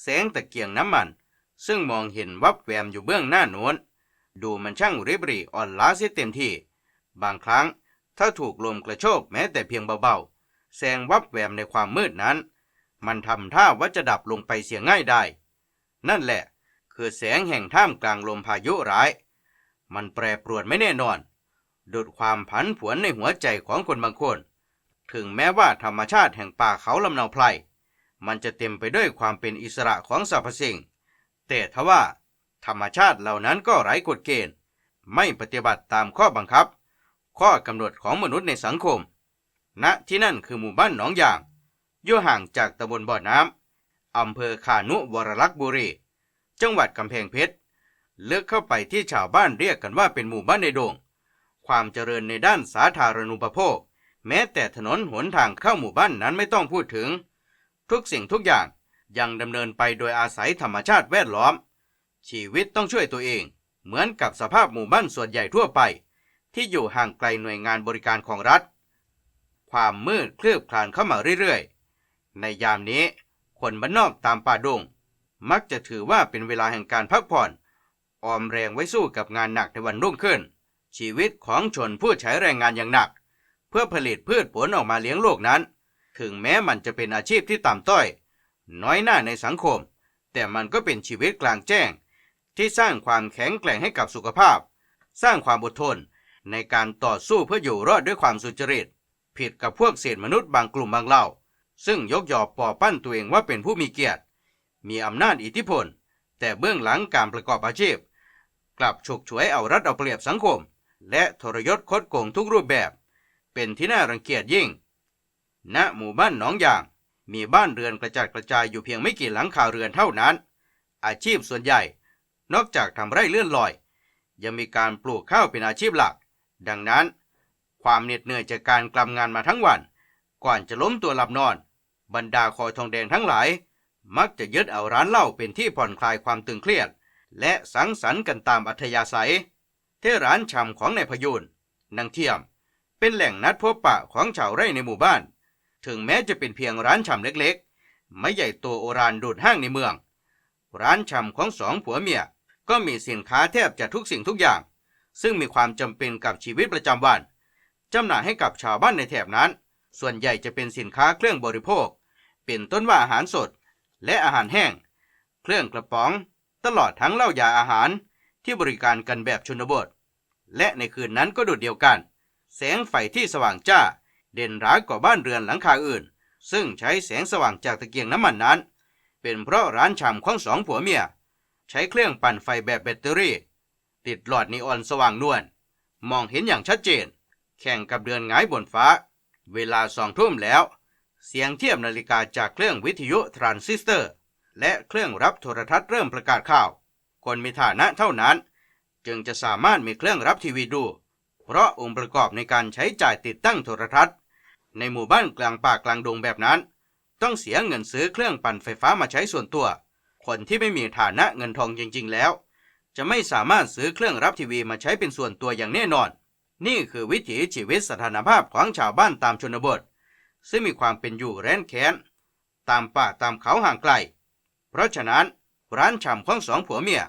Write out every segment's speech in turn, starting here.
แสงตะเกียงน้ำมัน ซึ่งมองเห็นวับแวมอยู่เบื้องหน้าโน้น ดูมันช่างริบรีอ่อนล้าเสียเต็มที่ บางครั้งถ้าถูกลมกระโชกแม้แต่เพียงเบาๆ แสงวับแวมในความมืดนั้น มันทำท่าว่าจะดับลงไปเสียง่ายได้ นั่นแหละ คือแสงแห่งท่ามกลางลมพายุร้าย มันแปรปรวนไม่แน่นอนดุดความผันผวนในหัวใจของคนบางคน ถึงแม้ว่าธรรมชาติแห่งป่าเขาลำเนาไพร มันจะเต็มไปด้วยความเป็นอิสระของสรรพสิ่ง แต่ทว่า ธรรมชาติเหล่านั้นก็ไร้กฎเกณฑ์ ไม่ปฏิบัติตามข้อบังคับ ข้อกำหนดของมนุษย์ในสังคม ณที่นั่นคือหมู่บ้านหนองยางอยู่ห่างจากตำบลบ่อน้ำอำเภอขานุวรลักษ์บุรี จังหวัดกำแพงเพชรเลือกเข้าไปที่ชาวบ้านเรียกกันว่าเป็นหมู่บ้านในโดงความเจริญในด้านสาธารณูปโภค แม้แต่ถนนหนทางเข้าหมู่บ้านนั้นไม่ต้องพูดถึง ทุกสิ่งทุกอย่างยังดำเนินไปโดยอาศัยธรรมชาติแวดล้อม ชีวิตต้องช่วยตัวเอง เหมือนกับสภาพหมู่บ้านส่วนใหญ่ทั่วไป ที่อยู่ห่างไกลหน่วยงานบริการของรัฐ ความมืดคลืบคลานเข้ามาเรื่อยๆ ในยามนี้ คนบ้านนอกตามป่าดง มักจะถือว่าเป็นเวลาแห่งการพักผ่อน ออมแรงไว้สู้กับงานหนักในวันรุ่งขึ้น ชีวิตของชนผู้ใช้แรงงานอย่างหนัก เพื่อผลิตพืชผลออกมาเลี้ยงโลกนั้น ถึงแม้มันจะเป็นอาชีพที่ต่ำต้อย น้อยหน้าในสังคม แต่มันก็เป็นชีวิตกลางแจ้ง ที่สร้างความแข็งแกร่งให้กับสุขภาพ สร้างความอดทน ในการต่อสู้เพื่ออยู่รอดด้วยความสุจริต ผิดกับพวกเศษมนุษย์บางกลุ่มบางเหล่า ซึ่งยกยอปอปั้นตัวเองว่าเป็นผู้มีเกียรติ มีอำนาจอิทธิพล แต่เบื้องหลังการประกอบอาชีพ กลับฉกฉวยเอารัดเอาเปรียบสังคม และทรยศคดโกงทุกรูปแบบ เป็นที่น่ารังเกียจยิ่ง ณหมู่บ้านหนองยาง มีบ้านเรือนกระจัดกระจายอยู่เพียงไม่กี่หลังคาเรือนเท่านั้น อาชีพส่วนใหญ่ นอกจากทำไร่เลื่อนลอย ยังมีการปลูกข้าวเป็นอาชีพหลัก ดังนั้น ความเหน็ดเหนื่อยจากการกลำงานมาทั้งวัน ก่อนจะล้มตัวหลับนอน บรรดาคอยทองแดงทั้งหลาย มักจะยึดเอาร้านเหล้าเป็นที่ผ่อนคลายความตึงเครียด และสังสรรค์กันตามอัธยาศัย ที่ร้านชำของนายพยูนนางเทียม เป็นแหล่งนัดพบปะของชาวไร่ในหมู่บ้าน ถึงแม้จะเป็นเพียงร้านชำเล็กๆ ไม่ใหญ่โตโอรานดูดห้างในเมือง ร้านชำของสองผัวเมียก็มีสินค้าแทบจะทุกสิ่งทุกอย่าง ซึ่งมีความจำเป็นกับชีวิตประจำวันจำหน่ายให้กับชาวบ้านในแถบนั้น ส่วนใหญ่จะเป็นสินค้าเครื่องบริโภค เป็นต้นว่าอาหารสด และอาหารแห้ง เครื่องกระป๋อง ตลอดทั้งเหล้ายาอาหารที่บริการกันแบบชนบท และในคืนนั้นก็โดดเดียวกัน แสงไฟที่สว่างจ้า เด่นร้ายกว่าบ้านเรือนหลังคาอื่น ซึ่งใช้แสงสว่างจากตะเกียงน้ำมันนั้น เป็นเพราะร้านชำของสองผัวเมีย ใช้เครื่องปั่นไฟแบบแบตเตอรี่ ติดหลอดนีออนสว่างนวลมองเห็นอย่างชัดเจน แข่งกับเดือนหงายบนฟ้า เวลาสองทุ่มแล้ว เสียงเทียบนาฬิกาจากเครื่องวิทยุทรานซิสเตอร์ และเครื่องรับโทรทัศน์เริ่มประกาศข่าว คนมีฐานะเท่านั้น จึงจะสามารถมีเครื่องรับทีวีดู เพราะองค์ประกอบในการใช้จ่ายติดตั้งโทรทัศน์ ในหมู่บ้านกลางป่ากลางดงแบบนั้น ต้องเสียเงินซื้อเครื่องปั่นไฟฟ้ามาใช้ส่วนตัว คนที่ไม่มีฐานะเงินทองจริง ๆ แล้ว จะไม่สามารถซื้อเครื่องรับทีวีมาใช้เป็นส่วนตัวอย่างแน่นอน นี่คือวิถีชีวิตสถานภาพของชาวบ้านตามชนบท ซึ่งมีความเป็นอยู่แร้นแค้น ตามป่าตามเขาห่างไกล เพราะฉะนั้นร้านชำของสองผัวเมีย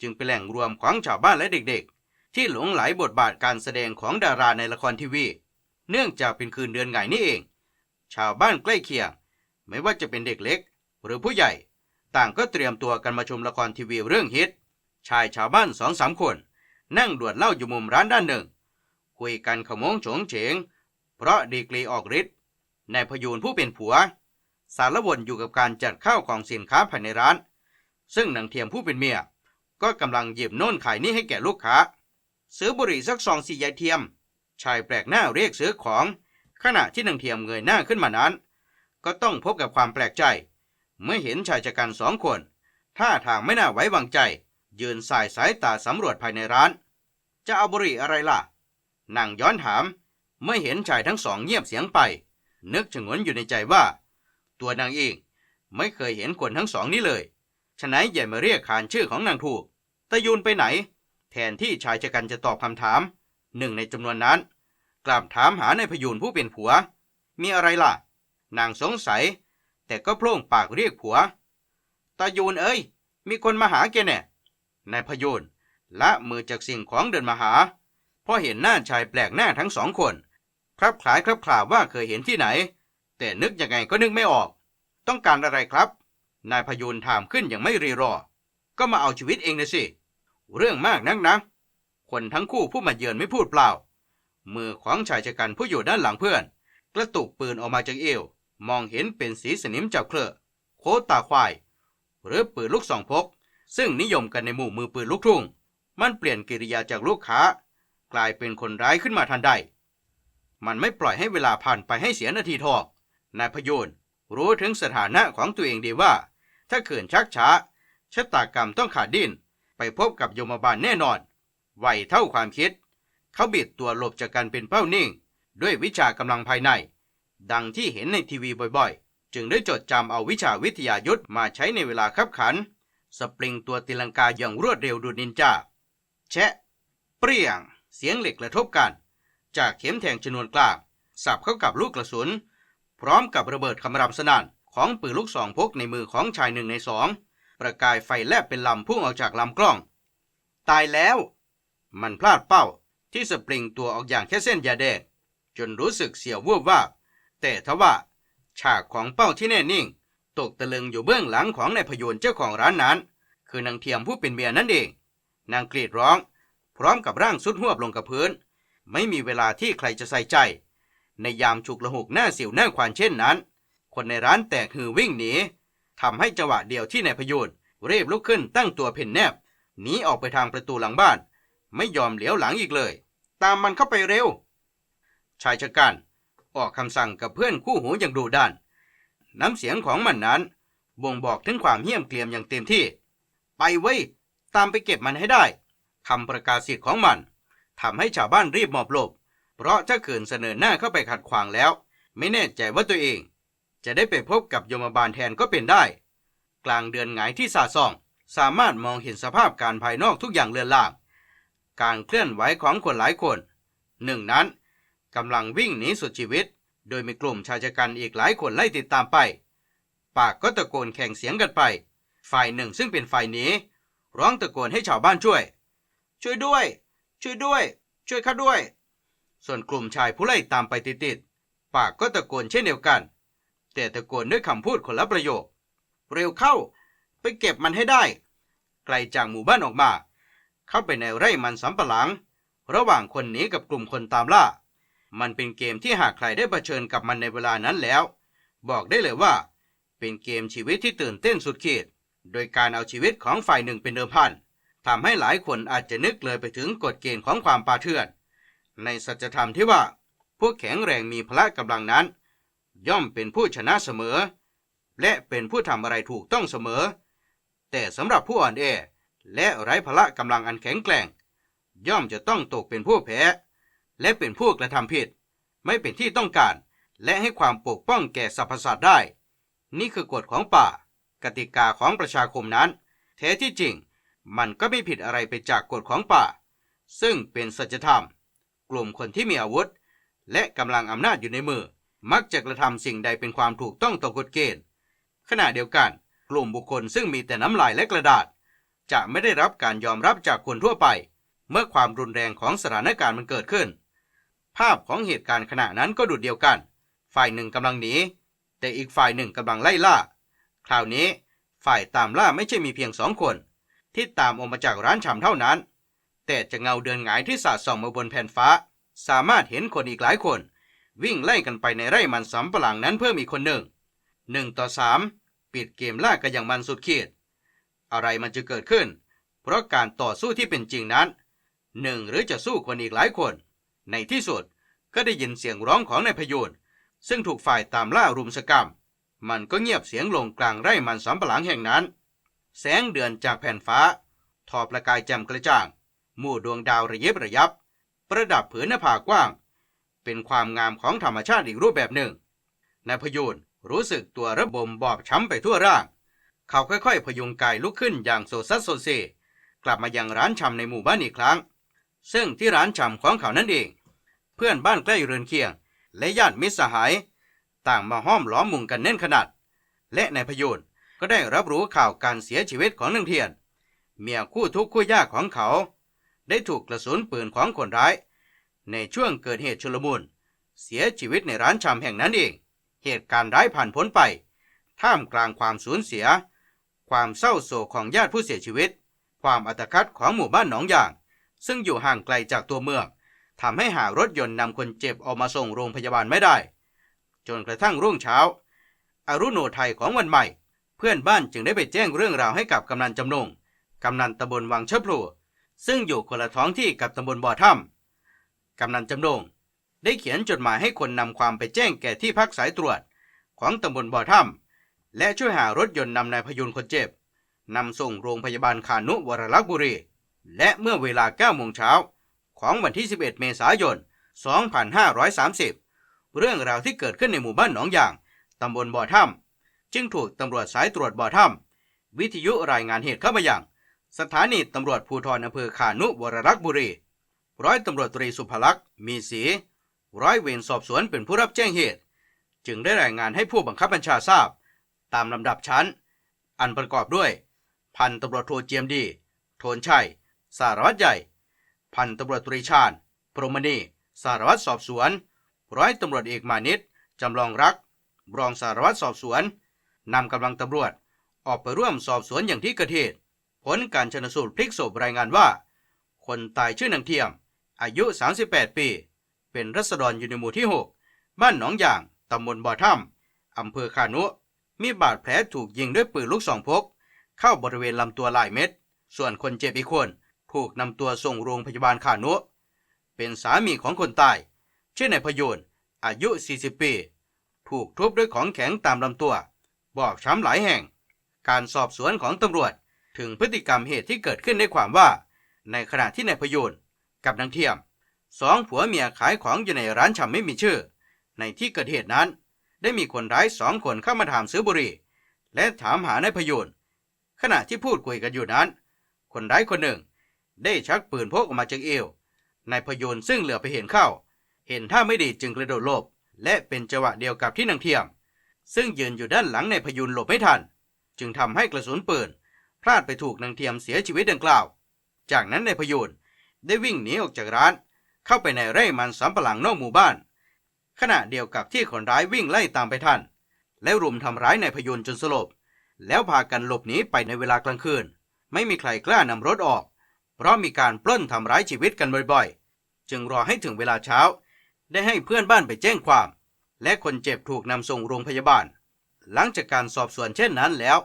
จึงเป็นแหล่งรวมของชาวบ้านและเด็กๆ ที่หลงไหลบทบาทการแสดงของดาราในละครทีวี เนื่องจากเป็นคืนเดือนไงนี่เอง ชาวบ้านใกล้เคียง ไม่ว่าจะเป็นเด็กเล็ก หรือผู้ใหญ่ ต่างก็เตรียมตัวกันมาชมละครทีวีเรื่องฮิต ชายชาวบ้านสองสามคน นั่งดวดเหล้าอยู่มุมร้านด้านหนึ่ง คุยกันขโมงโฉงเฉง เพราะดีกรีออกฤทธิ์นายพยูนผู้เป็นผัว สารวนอยู่กับการจัดข้าวของสินค้าภายในร้าน ซึ่งนางเทียมผู้เป็นเมีย ก็กำลังหยิบโน่นขายนี่ให้แก่ลูกค้า ซื้อบุหรี่สักซองสี่ยายเทียม ชายแปลกหน้าเรียกซื้อของ ขณะที่นางเทียมเงยหน้าขึ้นมานั้น ก็ต้องพบกับความแปลกใจ เมื่อเห็นชายชะกันสองคนท่าทางไม่น่าไว้วางใจ ยืนสายสายตาสำรวจภายในร้าน จะเอาบุหรี่อะไรล่ะนางย้อนถาม เมื่อเห็นชายทั้งสองเงียบเสียงไป นึกชงนอยู่ในใจว่า ตัวนางเองไม่เคยเห็นคนทั้งสองนี้เลยฉะนั้นอย่ามาเรียกขานชื่อของนางถูกตะยูนไปไหน แทนที่ชายชะกันจะตอบคำถาม หนึ่งในจำนวนนั้น กลับถามหาในพยูนผู้เป็นผัว มีอะไรล่ะ นางสงสัย แต่ก็โพล่งปากเรียกผัว ตายูนเอ้ย มีคนมาหาแกแน่นายพยูนละมือจากสิ่งของเดินมาหาพราะเห็นหน้าชายแปลกหน้าทั้งสองคน ครับคล้ายครับคลาว่าเคยเห็นที่ไหน แต่นึกยังไงก็นึกไม่ออก ต้องการอะไรครับ นายพยูนถามขึ้นอย่างไม่รีรอ ก็มาเอาชีวิตเองนะสิ เรื่องมากนักนะ คนทั้งคู่ผู้มาเยือนไม่พูดเปล่า มือของชายชะกันผู้อยู่ด้านหลังเพื่อน กระตุกปืนออกมาจากเอว มองเห็นเป็นสีสนิมจับเคลือโคตาควาย หรือปืนลูกสองพก ซึ่งนิยมกันในหมู่มือปืนลูกทุ่ง มันเปลี่ยนกิริยาจากลูกค้า กลายเป็นคนร้ายขึ้นมาทันใด มันไม่ปล่อยให้เวลาผ่านไปให้เสียนาทีทองนายพยูนรู้ถึงสถานะของตัวเองดีว่า ถ้าเขินชักช้าชะตากรรมต้องขาดดิ้นไปพบกับโยมบาลแน่นอน ไวเท่าความคิด เขาบิดตัวหลบจากการเป็นเป้านิ่ง ด้วยวิชากำลังภายใน ดังที่เห็นในทีวีบ่อยๆ จึงได้จดจำเอาวิชาวิทยายุทธมาใช้ในเวลาคับขัน สปริงตัวตีลังกาอย่างรวดเร็วดูนินจา แชะ เปรี้ยง เสียงเหล็กกระทบกัน จากเข็มแทงชนวนกลางสับเข้ากับลูกกระสุน พร้อมกับระเบิดคำรามสนั่นของปืนลูกสองพกในมือของชายหนึ่งในสองประกายไฟแลบเป็นลำพุ่งออกจากลำกล้อง ตายแล้ว มันพลาดเป้าที่สปริงตัวออกอย่างแค่เส้นยาแดง จนรู้สึกเสียววูบว่าบแต่ทว่า ฉากของเป้าที่แน่นิ่ง ตกตะลึงอยู่เบื้องหลังของนายพยนเจ้าของร้านนั้น คือนางเทียมผู้เป็นเมียนั่นเอง นางกรีดร้อง พร้อมกับร่างสุดหวบลงกับพื้น ไม่มีเวลาที่ใครจะใส่ใจ ในยามฉุกละหุกหน้าสิวหน้าควานเช่นนั้น คนในร้านแตกฮือวิ่งหนีทำให้จังหวะเดียวที่นายพยนต์รีบลุกขึ้นตั้งตัวเพ่นแนบหนีออกไปทางประตูหลังบ้าน ไม่ยอมเหลียวหลังอีกเลย ตามมันเข้าไปเร็ว ชายชะกันออกคำสั่งกับเพื่อนคู่หูอย่างดุดัน น้ำเสียงของมันนั้น บ่งบอกถึงความเหี้ยมเกรียมอย่างเต็มที่ ไปเว้ย ตามไปเก็บมันให้ได้คำประกาศสิทธิ์ของมันทำให้ชาวบ้านรีบหมอบหลบ เพราะถ้าเกินเสนอหน้าเข้าไปขัดขวางแล้ว ไม่แน่ใจว่าตัวเอง จะได้ไปพบกับโยมบาลแทนก็เป็นได้ กลางเดือนหงายที่สาส่อง สามารถมองเห็นสภาพการภายนอกทุกอย่างเลือนลาง การเคลื่อนไหวของคนหลายคนหนึ่งนั้นกำลังวิ่งหนีสุดชีวิต โดยมีกลุ่มชายชะกันอีกหลายคนไล่ติดตามไป ปากก็ตะโกนแข่งเสียงกันไป ฝ่ายหนึ่งซึ่งเป็นฝ่ายหนีร้องตะโกนให้ชาวบ้านช่วย ช่วยด้วย ช่วยด้วย ช่วยข้าด้วย ส่วนกลุ่มชายผู้ไล่ตามไปติดๆปากก็ตะโกนเช่นเดียวกัน แต่ตะโกนด้วยคำพูดคนละประโยค เร็วเข้า ไปเก็บมันให้ได้ ไกลจากหมู่บ้านออกมา เข้าไปในไร่มันสำปะหลัง ระหว่างคนหนีกับกลุ่มคนตามล่า มันเป็นเกมที่หากใครได้เผชิญกับมันในเวลานั้นแล้ว บอกได้เลยว่า เป็นเกมชีวิตที่ตื่นเต้นสุดขีด โดยการเอาชีวิตของฝ่ายหนึ่งเป็นเดิมพันทำให้หลายคนอาจจะนึกเลยไปถึงกฎเกณฑ์ของความปาเถื่อน ในสัจธรรมที่ว่า ผู้แข็งแรงมีพละกำลังนั้น ย่อมเป็นผู้ชนะเสมอ และเป็นผู้ทำอะไรถูกต้องเสมอ แต่สำหรับผู้อ่อนแอ และไร้พละกำลังอันแข็งแกร่ง ย่อมจะต้องตกเป็นผู้แพ้ และเป็นผู้กระทำผิด ไม่เป็นที่ต้องการ และให้ความปกป้องแก่สรรพสัตว์ได้ นี่คือกฎของป่า กติกาของประชาคมนั้น แท้ที่จริง มันก็ไม่ผิดอะไรไปจากกฎของป่า ซึ่งเป็นสัจธรรม กลุ่มคนที่มีอาวุธ และกำลังอำนาจอยู่ในมือ มักจะกระทำสิ่งใดเป็นความถูกต้องต่อกฎเกณฑ์ขณะเดียวกัน กลุ่มบุคคลซึ่งมีแต่น้ำลายและกระดาษ จะไม่ได้รับการยอมรับจากคนทั่วไป เมื่อความรุนแรงของสถานการณ์มันเกิดขึ้น ภาพของเหตุการณ์ขณะนั้นก็ดุดเดียวกัน ฝ่ายหนึ่งกำลังหนีแต่อีกฝ่ายหนึ่งกำลังไล่ล่า คราวนี้ฝ่ายตามล่าไม่ใช่มีเพียงสองคน ที่ตามออกมาจากร้านชำเท่านั้น แต่จะเงาเดินหงายที่สาดส่องมาบนแผ่นฟ้า สามารถเห็นคนอีกหลายคน วิ่งไล่กันไปในไร่มันสำปะหลังนั้นเพิ่มอีกคนหนึ่งหนึ่งต่อสามปิดเกมล่ากันอย่างมันสุดขีด อะไรมันจะเกิดขึ้น เพราะการต่อสู้ที่เป็นจริงนั้นหนึ่งหรือจะสู้คนอีกหลายคน ในที่สุดก็ได้ยินเสียงร้องของนายพยูนซึ่งถูกฝ่ายตามล่ารุมสกรรม มันก็เงียบเสียงลงกลางไร่มันสำปะหลังแห่งนั้น แสงเดือนจากแผ่นฟ้า ทอประกายแจ่มกระจ่าง หมู่ดวงดาวระยิบระยับ ประดับผืนหน้าผากว้าง เป็นความงามของธรรมชาติอีกรูปแบบหนึ่งนายพยูนรู้สึกตัวระบมบอบช้ำไปทั่วร่าง เขาค่อยๆ พยุงกายลุกขึ้นอย่างโซซัสโซเซ กลับมายังร้านชำในหมู่บ้านอีกครั้ง ซึ่งที่ร้านชำของเขานั่นเอง เพื่อนบ้านใกล้เรือนเคียง และญาติมิตรสหาย ต่างมาห้อมล้อมมุงกันแน่นขนาด และนายพยูนก็ได้รับรู้ข่าวการเสียชีวิตของนางเทียน เมียคู่ทุกข์คู่ยากของเขา ได้ถูกกระสุนปืนของคนร้าย ในช่วงเกิดเหตุชุลมุนเสียชีวิตในร้านชำแห่งนั้นเอง เหตุการณ์ร้ายผ่านพ้นไป ท่ามกลางความสูญเสีย ความเศร้าโศกของญาติผู้เสียชีวิต ความอัตคัดของหมู่บ้านหนองยาง ซึ่งอยู่ห่างไกลจากตัวเมืองทำให้หารถยนต์นำคนเจ็บออกมาส่งโรงพยาบาลไม่ได้ จนกระทั่งรุ่งเช้าอารุโนไทยของวันใหม่ เพื่อนบ้านจึงได้ไปแจ้งเรื่องราวให้กับกำนันจำนงกำนันตำบลวังเชะพลูซึ่งอยู่คนละท้องที่กับตำบลบ่อถ้ำกำนันจำนงได้เขียนจดหมายให้คนนำความไปแจ้งแก่ที่พักสายตรวจ ของตำบลบ่อถ้ำ และช่วยหารถยนต์นำนายพยุนคนเจ็บนำส่งโรงพยาบาลขานุวรลักษ์บุรี และเมื่อเวลา9โมงเช้าของวันที่ 11 เมษายน 2530 เรื่องราวที่เกิดขึ้นในหมู่บ้านหนองยาง ตำบลบ่อถ้ำจึงถูกตำรวจสายตรวจบ่อถ้ำวิทยุรายงานเหตุเข้ามาอย่าง สถานีตำรวจภูธรอำเภอขานุวรรักษ์บุรี ร้อยตำรวจตรีสุภลักษ์มีสี ร้อยเวรสอบสวนเป็นผู้รับแจ้งเหตุ จึงได้รายงานให้ผู้บังคับบัญชาทราบ ตามลำดับชั้น อันประกอบด้วย พันตำรวจโทเจียมดี โทนชัย สารวัตรใหญ่ พันตำรวจตรีชาญพรมณีสารวัตรสอบสวน ร้อยตำรวจเอกมานิตจำลองรัก รองสารวัตรสอบสวนนำกำลังตำรวจ ออกไปร่วมสอบสวนอย่างที่เกิดเหตุผลการชนสูตรพลิกศพรายงานว่า คนตายชื่อนางเทียม อายุ 38 ปี เป็นรัษฎรอยู่ในหมู่ที่ 6 บ้านหนองยาง ตำบลบ่อถ้ำอำเภอขานุ มีบาดแผลถูกยิงด้วยปืนลูกสองพก เข้าบริเวณลำตัวหลายเม็ด ส่วนคนเจ็บอีกคนถูกนำตัวส่งโรงพยาบาลขานุ เป็นสามีของคนตาย ชื่อนายพยนอายุ 40 ปี ถูกทุบด้วยของแข็งตามลำตัว บอกช้ำหลายแห่ง การสอบสวนของตำรวจถึงพฤติกรรมเหตุที่เกิดขึ้นได้ความว่า ในขณะที่นายพยนกับนางเทียมสองผัวเมียขายของอยู่ในร้านชำไม่มีชื่อ ในที่เกิดเหตุนั้น ได้มีคนร้ายสองคนเข้ามาถามซื้อบุหรี่ และถามหานายพยนขณะที่พูดคุยกันอยู่นั้น คนร้ายคนหนึ่ง ได้ชักปืนพกออกมาจากเอวนายพยนซึ่งเหลือไปเห็นเข้า เห็นท่าไม่ดีจึงกระโดดหลบ และเป็นจังหวะเดียวกับที่นางเทียม ซึ่งยืนอยู่ด้านหลังนายพยุนหลบไม่ทัน จึงทำให้กระสุนปืนพลาดไปถูกนางเทียมเสียชีวิตดังกล่าว จากนั้นนายพยุนได้วิ่งหนีออกจากร้าน เข้าไปในไร่มันสำปะหลังนอกหมู่บ้าน ขณะเดียวกับที่คนร้ายวิ่งไล่ตามไปทัน และรุมทำร้ายนายพยุนจนสลบ แล้วพากันหลบหนีไปในเวลากลางคืน ไม่มีใครกล้านำรถออก เพราะมีการปล้นทำร้ายชีวิตกันบ่อยๆ จึงรอให้ถึงเวลาเช้า ได้ให้เพื่อนบ้านไปแจ้งความ และคนเจ็บถูกนำส่งโรงพยาบาล หลังจากการสอบสวนเช่นนั้นแล้ว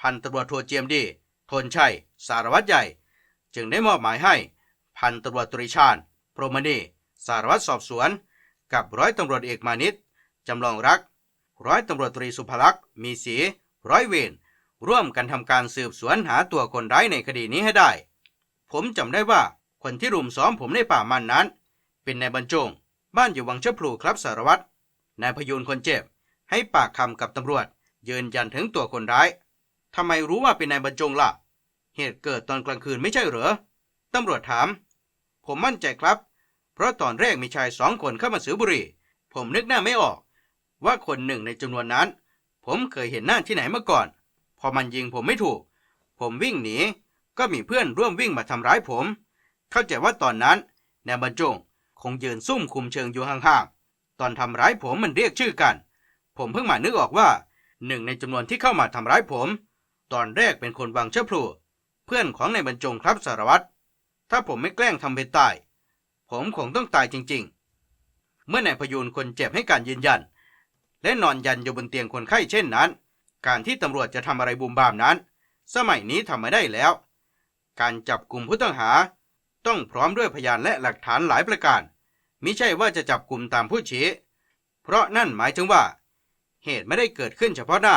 พันตำรวจโทเจียมดี ทนชัย สารวัตรใหญ่ จึงได้มอบหมายให้ พันตำรวจตรีชาญ พรหมณี สารวัตรสอบสวน กับร้อยตำรวจเอกมานิตจำลองรัก ร้อยตำรวจตรีสุภลักษณ์มีสีร้อยเวรร่วมกันทำการสืบสวนหาตัวคนร้ายในคดีนี้ให้ได้ ผมจำได้ว่าคนที่รุมซ้อมผมในป่ามันนั้น เป็นนายบรรจง บ้านอยู่วังเชะพลูครับสารวัตรนายพยูนคนเจ็บ ให้ปากคำกับตำรวจ ยืนยันถึงตัวคนร้ายทำไมรู้ว่าเป็นนายบรรจงล่ะ เหตุเกิดตอนกลางคืนไม่ใช่เหรอตำรวจถาม ผมมั่นใจครับ เพราะตอนแรกมีชายสองคนเข้ามาซื้อบุหรี่ ผมนึกหน้าไม่ออก ว่าคนหนึ่งในจำนวนนั้น ผมเคยเห็นหน้าที่ไหนมาก่อน พอมันยิงผมไม่ถูก ผมวิ่งหนี ก็มีเพื่อนร่วมวิ่งมาทำร้ายผม เข้าใจว่าตอนนั้นนายบรรจงคงยืนซุ่มคุมเชิงอยู่ห่างๆ ตอนทำร้ายผมมันเรียกชื่อกัน ผมเพิ่งมานึกออกว่าหนึ่งในจำนวนที่เข้ามาทำร้ายผม ตอนแรกเป็นคนวังเชะพลูเพื่อนของนายบรรจงครับสารวัตรถ้าผมไม่แกล้งทำเป็นตาย ผมคงต้องตายจริง ๆ เมื่อนายพยูนคนเจ็บให้การยืนยัน และนอนยันอยู่บนเตียงคนไข้เช่นนั้น การที่ตำรวจจะทำอะไรบุมบามนั้น สมัยนี้ทำไม่ได้แล้ว การจับกลุ่มผู้ต้องหา ต้องพร้อมด้วยพยานและหลักฐานหลายประการมิใช่ว่าจะจับกลุ่มตามผู้ชี้ เพราะนั่นหมายถึงว่า เหตุไม่ได้เกิดขึ้นเฉพาะหน้า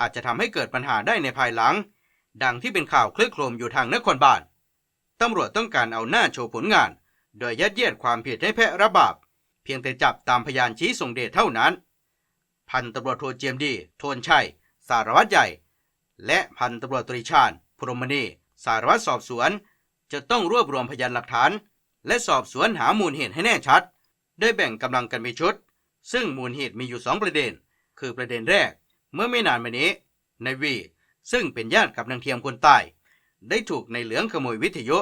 อาจจะทำให้เกิดปัญหาได้ในภายหลัง ดังที่เป็นข่าวคลึกโครมอยู่ทางนครบาลตำรวจต้องการเอาหน้าโชว์ผลงาน โดยยัดเยียดความผิดให้แพะระบาบ เพียงแต่จับตามพยานชี้ส่งเดชเท่านั้น พันตำรวจโทเจียมดีโทนชัย สารวัตรใหญ่ และพันตำรวจตรีชาญพรหมณีสารวัตรสอบสวน จะต้องรวบรวมพยานหลักฐาน และสอบสวนหามูลเหตุให้แน่ชัดได้แบ่งกำลังกันเป็นชุด ซึ่งมูลเหตุมีอยู่สองประเด็น คือประเด็นแรก เมื่อไม่นานมานี้ในวีซึ่งเป็นญาติกับนางเทียมคนตายได้ถูกในเหลืองขโมยวิทยุ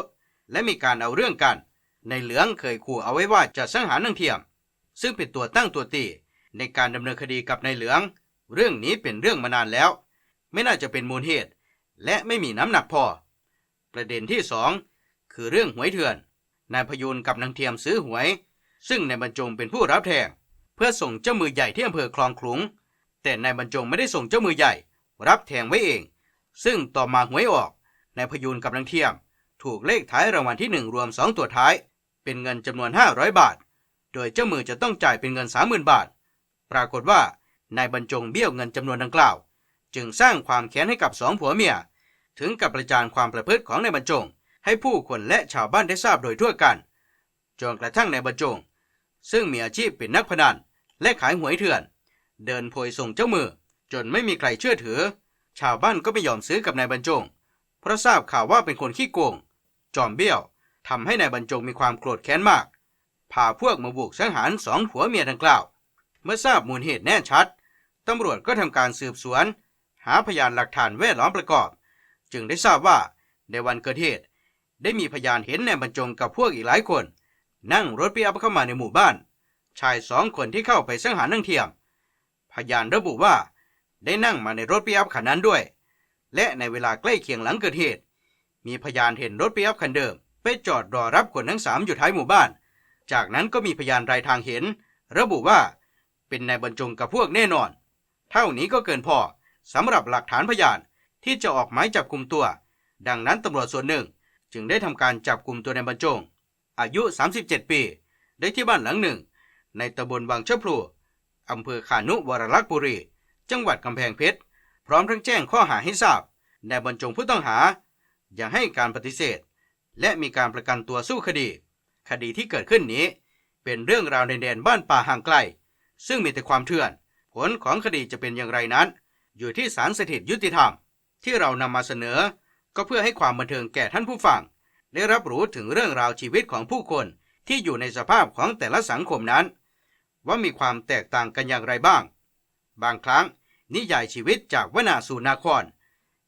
และมีการเอาเรื่องกัน ในเหลืองเคยขู่เอาไว้ว่าจะสังหารนางเทียม ซึ่งเป็นตัวตั้งตัวตีในการดำเนินคดีกับในเหลือง เรื่องนี้เป็นเรื่องมานานแล้ว ไม่น่าจะเป็นมูลเหตุ และไม่มีน้ำหนักพอ ประเด็นที่สองคือเรื่องหวยเถื่อน นายพยูนกับนางเทียมซื้อหวย ซึ่งนายบรรจงเป็นผู้รับแทงเพื่อส่งเจ้ามือใหญ่ที่อำเภอคลองขลุง แต่นายบรรจงไม่ได้ส่งเจ้ามือใหญ่ รับแทงไว้เอง ซึ่งต่อมาหวยออกนายพยูนกับนางเทียม ถูกเลขท้ายรางวัลที่หนึ่งรวมสองตัวท้าย เป็นเงินจำนวน 500 บาท โดยเจ้ามือจะต้องจ่ายเป็นเงิน 30,000 บาท ปรากฏว่านายบรรจงเบี้ยวเงินจำนวนดังกล่าว จึงสร้างความแค้นให้กับสองผัวเมีย ถึงกับประจานความประพฤติของนายบรรจง ให้ผู้คนและชาวบ้านได้ทราบโดยทั่วกัน จนกระทั่งนายบรรจง ซึ่งมีอาชีพเป็นนักพนันและขายหวยเถื่อน เดินโพยส่งเจ้ามือ จนไม่มีใครเชื่อถือ ชาวบ้านก็ไม่ยอมซื้อกับนายบรรจง เพราะทราบข่าวว่าเป็นคนขี้โกง จอมเบี้ยว ทำให้นายบรรจงมีความโกรธแค้นมาก พาพวกมาบุกสังหารสองผัวเมียดังกล่าว เมื่อทราบมูลเหตุแน่ชัด ตำรวจก็ทำการสืบสวน หาพยานหลักฐานแวดล้อมประกอบ จึงได้ทราบว่าในวันเกิดเหตุ ได้มีพยานเห็นนายบรรจงกับพวกอีกหลายคน นั่งรถปิอัพเข้ามาในหมู่บ้าน ชายสองคนที่เข้าไปสังหารนางเทียม พยานระบุว่าได้นั่งมาในรถปิอัพคันนั้นด้วย และในเวลาใกล้เคียงหลังเกิดเหตุ มีพยานเห็นรถปิอัพคันเดิม ไปจอดรอรับคนทั้งสามอยู่ท้ายหมู่บ้าน จากนั้นก็มีพยานรายทางเห็น ระบุว่า เป็นนายบรรจงกับพวกแน่นอน เท่านี้ก็เกินพอสำหรับหลักฐานพยานที่จะออกหมายจับกลุ่มตัว ดังนั้นตำรวจส่วนหนึ่งจึงได้ทำการจับกลุ่มตัวนายบรรจง อายุ 37 ปี ได้ที่บ้านหลังหนึ่ง ในตำบลบางเชะพลูอำเภอขานุวรลักษ์บุรี จังหวัดกำแพงเพชร พร้อมทั้งแจ้งข้อหาให้ทราบนายบรรจงผู้ต้องหาย่าให้การปฏิเสธ และมีการประกันตัวสู้คดี คดีที่เกิดขึ้นนี้ เป็นเรื่องราวในแดนบ้านป่าห่างไกล ซึ่งมีแต่ความเถื่อน ผลของคดีจะเป็นอย่างไรนั้น อยู่ที่ศาลสถิตยุติธรรม ที่เรานำมาเสนอ ก็เพื่อให้ความบันเทิงแก่ท่านผู้ฟัง ได้รับรู้ถึงเรื่องราวชีวิตของผู้คนที่อยู่ในสภาพของแต่ละสังคมนั้น ว่ามีความแตกต่างกันอย่างไรบ้าง บางครั้งนิยายชีวิตจากวนาสู่นาคร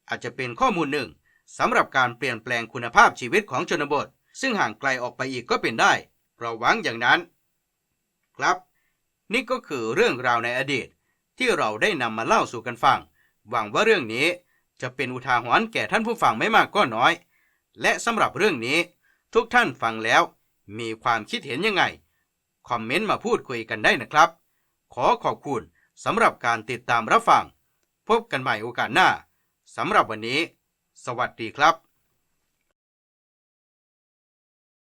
อาจจะเป็นข้อมูลหนึ่ง สำหรับการเปลี่ยนแปลงคุณภาพชีวิตของชนบท ซึ่งห่างไกลออกไปอีกก็เป็นได้ เราหวังอย่างนั้น ครับ นี่ก็คือเรื่องราวในอดีต ที่เราได้นำมาเล่าสู่กันฟัง หวังว่าเรื่องนี้จะเป็นอุทาหรณ์แก่ท่านผู้ฟังไม่มากก็น้อย และสำหรับเรื่องนี้ ทุกท่านฟังแล้ว มีความคิดเห็นยังไง คอมเมนต์มาพูดคุยกันได้นะครับ ขอขอบคุณสำหรับการติดตามรับฟัง พบกันใหม่โอกาสหน้าสำหรับวันนี้ สวัสดีครับ